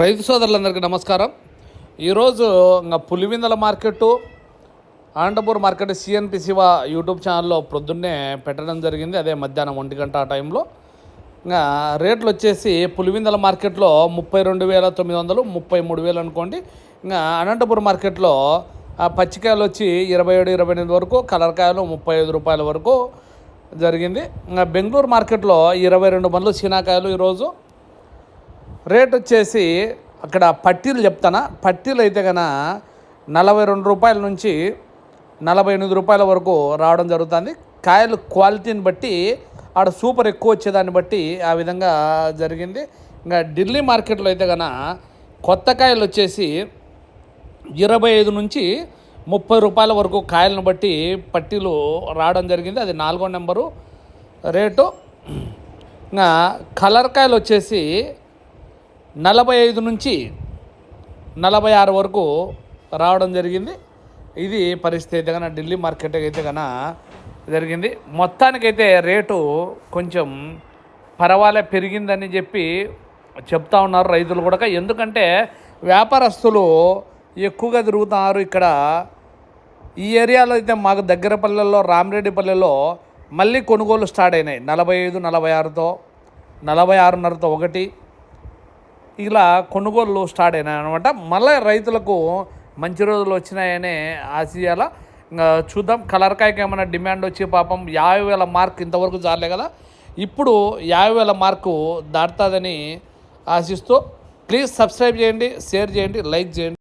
రైతు సోదరులందరికీ నమస్కారం. ఈరోజు ఇంకా Pulivendula market Anantapur market CNP Shiva YouTube ఛానల్లో ప్రొద్దున్నే పెట్టడం జరిగింది. అదే మధ్యాహ్నం ఒంటి గంట ఆ టైంలో. ఇంకా రేట్లు వచ్చేసి పులివిందల మార్కెట్లో ముప్పై రెండు వేల తొమ్మిది వందలు ముప్పై మూడు వేలు అనుకోండి. ఇంకా అనంతపూర్ మార్కెట్లో పచ్చికాయలు వచ్చి ఇరవై ఏడు ఇరవై ఎనిమిది వరకు కలర్ కాయలు ముప్పై ఐదు రూపాయల వరకు జరిగింది. ఇంకా బెంగళూరు మార్కెట్లో ఇరవై రెండు మందులు చీనాకాయలు ఈరోజు రేట్ వచ్చేసి అక్కడ పట్టీలు చెప్తానా? పట్టీలు అయితే కన నలభై రెండు రూపాయల నుంచి నలభై ఎనిమిది రూపాయల వరకు రావడం జరుగుతుంది. కాయలు క్వాలిటీని బట్టి ఆడ సూపర్ ఎక్కువ వచ్చేదాన్ని బట్టి ఆ విధంగా జరిగింది. ఇంకా ఢిల్లీ మార్కెట్లో అయితే కన కొత్త కాయలు వచ్చేసి ఇరవై ఐదు నుంచి ముప్పై రూపాయల వరకు కాయలను బట్టి పట్టీలు రావడం జరిగింది. అది నాలుగో నెంబరు రేటు. ఇంకా కలర్ కాయలు వచ్చేసి నలభై ఐదు నుంచి నలభై ఆరు వరకు రావడం జరిగింది. ఇది పరిస్థితి అయితే కన్నా ఢిల్లీ మార్కెట్ అయితే కన్నా జరిగింది. మొత్తానికైతే రేటు కొంచెం పర్వాలే పెరిగిందని చెప్పి చెప్తా ఉన్నారు రైతులు కూడా. ఎందుకంటే వ్యాపారస్తులు ఎక్కువగా తిరుగుతున్నారు ఇక్కడ. ఈ ఏరియాలో అయితే మాకు దగ్గర పల్లెల్లో రామరెడ్డిపల్లెలో మళ్ళీ కొనుగోలు స్టార్ట్ అయినాయి. నలభై ఐదు నలభై ఆరుతో నలభై ఆరున్నరతో ఒకటి ఇలా కొనుగోలు స్టార్ట్ అయినాయి అనమాట మళ్ళీ రైతులకు మంచి రోజులు వచ్చినాయనే ఆశయాల చూద్దాం. కలర్ కాయకి ఏమైనా డిమాండ్ వచ్చి పాపం యాభై వేల మార్క్ ఇంతవరకు జారలే కదా. ఇప్పుడు యాభై వేల మార్కు దాటుతుందని ఆశిస్తూ ప్లీజ్ సబ్స్క్రైబ్ చేయండి షేర్ చేయండి లైక్ చేయండి.